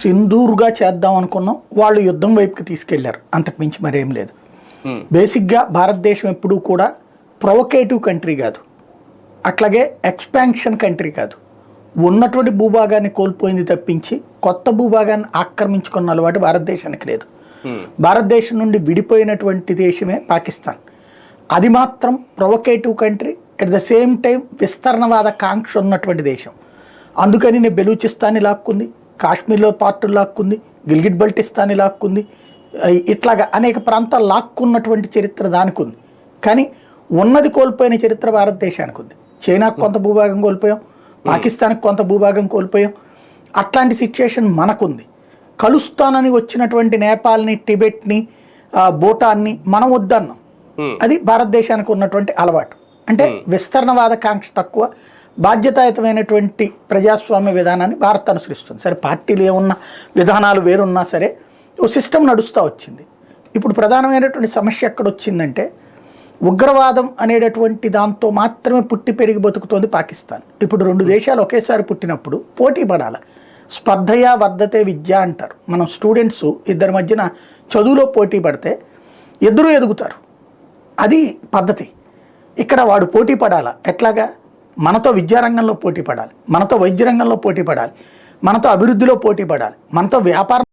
సింధూర్గా చేద్దాం అనుకున్నాం వాళ్ళు యుద్ధం వైపుకి తీసుకెళ్ళారు. అంతకుమించి మరేం లేదు. ఉమ్, బేసిక్గా భారతదేశం ఎప్పుడూ కూడా ప్రొవకేటివ్ కంట్రీ కాదు. అట్లాగే ఎక్స్పాన్షన్ కంట్రీ కాదు. ఉన్నటువంటి భూభాగాన్ని కోల్పోయింది తప్పించి కొత్త భూభాగాన్ని ఆక్రమించుకున్న అలవాటు భారతదేశానికి లేదు. ఉమ్, భారతదేశం నుండి విడిపోయినటువంటి దేశమే పాకిస్తాన్. అది మాత్రం provocative country at the same time విస్తరణవాద కాంక్ష ఉన్నటువంటి దేశం. అందుకని నేను బెలూచిస్తాన్ని లాక్కుంది. కాశ్మీర్లో పార్టులు లాక్కుంది గిల్గిట్ బల్టిస్తాన్ని లాక్కుంది ఇట్లాగా అనేక ప్రాంతాలు లాక్కున్నటువంటి చరిత్ర దానికి ఉంది కానీ ఉన్నది కోల్పోయిన చరిత్ర భారతదేశానికి ఉంది చైనాకు కొంత భూభాగం కోల్పోయాం పాకిస్తాన్కి కొంత భూభాగం కోల్పోయాం. అట్లాంటి సిచ్యుయేషన్ మనకుంది. కలుస్తానని వచ్చినటువంటి నేపాల్ని టిబెట్ని భూటాన్ని మనం వద్దన్నాం. అది భారతదేశానికి ఉన్నటువంటి అలవాటు. అంటే విస్తరణవాద కాంక్ష తక్కువ బాధ్యతాయుతమైనటువంటి ప్రజాస్వామ్య విధానాన్ని భారత్ అనుసరిస్తుంది. సరే పార్టీలు ఏమున్నా విధానాలు వేరున్నా సరే ఓ సిస్టమ్ నడుస్తూ వచ్చింది. ఇప్పుడు ప్రధానమైనటువంటి సమస్య ఎక్కడ వచ్చిందంటే ఉగ్రవాదం అనేటటువంటి దాంతో మాత్రమే పుట్టి పెరిగి బతుకుతోంది పాకిస్తాన్. ఇప్పుడు రెండు దేశాలు ఒకేసారి పుట్టినప్పుడు పోటీ పడాలి. స్పర్ధయా వర్ధతే విద్య అంటారు. మనం స్టూడెంట్స్ ఇద్దరి మధ్యన చదువులో పోటీ పడితే ఇద్దరు ఎదుగుతారు. అది పద్ధతి. ఇక్కడ వాడు పోటీ పడాలా? ఎట్లాగా? మనతో విద్యారంగంలో పోటీ పడాలి. మనతో వైద్య రంగంలో పోటీ పడాలి. మనతో అభివృద్ధిలో పోటీ పడాలి. మనతో వ్యాపారం